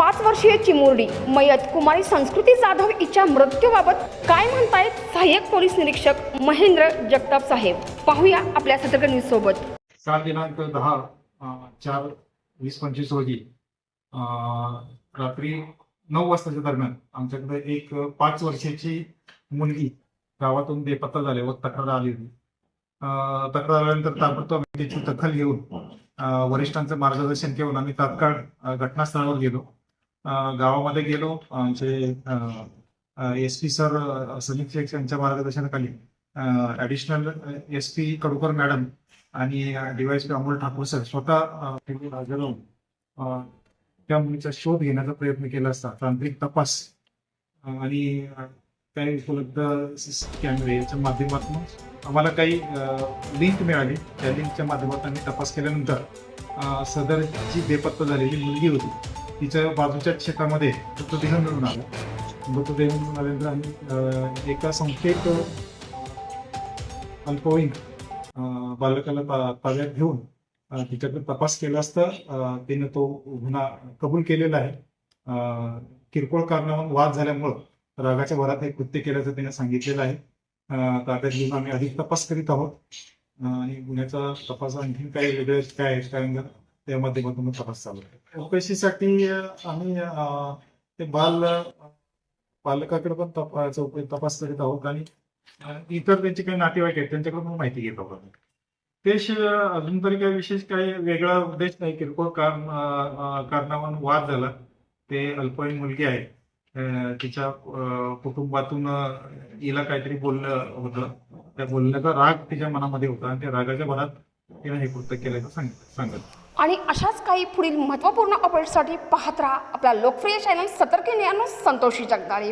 पाच वर्षीय चिमुरडी मयत कुमारी संस्कृती जाधव हिच्या मृत्यूबाबत काय म्हणतायत? सहाय्यक पोलीस निरीक्षक महेंद्र जगताप साहेब. पाहूया आपल्या सतर्क न्यूज सोबत. सात दिनांक दहा चार वीस पंचवीस रोजी रात्री नऊ वाजताच्या दरम्यान आमच्याकडे एक पाच वर्षाची मुलगी गावातून बेपत्ता झाली व तक्रार आली होती. तक्रार आल्यानंतर ताबडतोब त्याची दखल घेऊन वरिष्ठांचं मार्गदर्शन घेऊन आम्ही तात्काळ घटनास्थळावर गेलो. गावामध्ये गेलो. आमचे एस पी सर अं, शेख यांच्या मार्गदर्शनाखाली additional S P Kadukar madam आणि डीवायसपी अमोल ठाकूर सर स्वतः अ, हजर राहून त्या मुलीचा शोध घेण्याचा प्रयत्न केला असता. तांत्रिक तपास आणि काही उपलब्ध कॅमेरे याच्या माध्यमातून आम्हाला काही लिंक मिळाली. त्या लिंकच्या माध्यमातून आम्ही तपास केल्यानंतर सदर जी बेपत्ता झालेली मुलगी होती. तिच्या बाजूच्या शेतामध्ये मृतदेह मिळून आला. मृतदेह मिळून आल्यानंतर आम्ही एका संख्येत अल्पवयीन बालकाला ताब्यात घेऊन तिच्याकडे तपास केला असता तिने तो गुन्हा कबूल केलेला आहे. किरकोळ कारणावरून वाद झाल्यामुळं रागाच्या भरात हे कृत्य केल्याचं तिने सांगितलेलं आहे. ताब्यात घेऊन आम्ही अधिक तपास करीत आहोत. आणि गुन्ह्याचा तपास आणखी काय वेगळे काय आहे काय त्या माध्यमातून तपास चालू आहे चौकशीसाठी आम्ही ते बाल पालकाकडे पण तपा चौकशी तपास करीत आहोत आणि इतर त्यांचे काही नातेवाईक आहेत त्यांच्याकडून पण माहिती घेत आहोत ते शिवाय अजून तरी काही विशेष काही वेगळा उद्देश नाही किरकोळ कारण कारणावरून वाद झाला. ते अल्पवयीन मुलगी आहे. तिच्या कुटुंबातून हिला काहीतरी बोललं होतं. त्या बोलण्याचा राग तिच्या मनामध्ये होता आणि त्या रागाच्या भरात तिने हे कृत्य केल्याचं सांगितलं सांगत आणि अशाच काही पुढील महत्त्वपूर्ण अपडेट्ससाठी पाहत राहा. आपला लोकप्रिय चॅनल सतर्क न्यूज संतोषी जगदाळे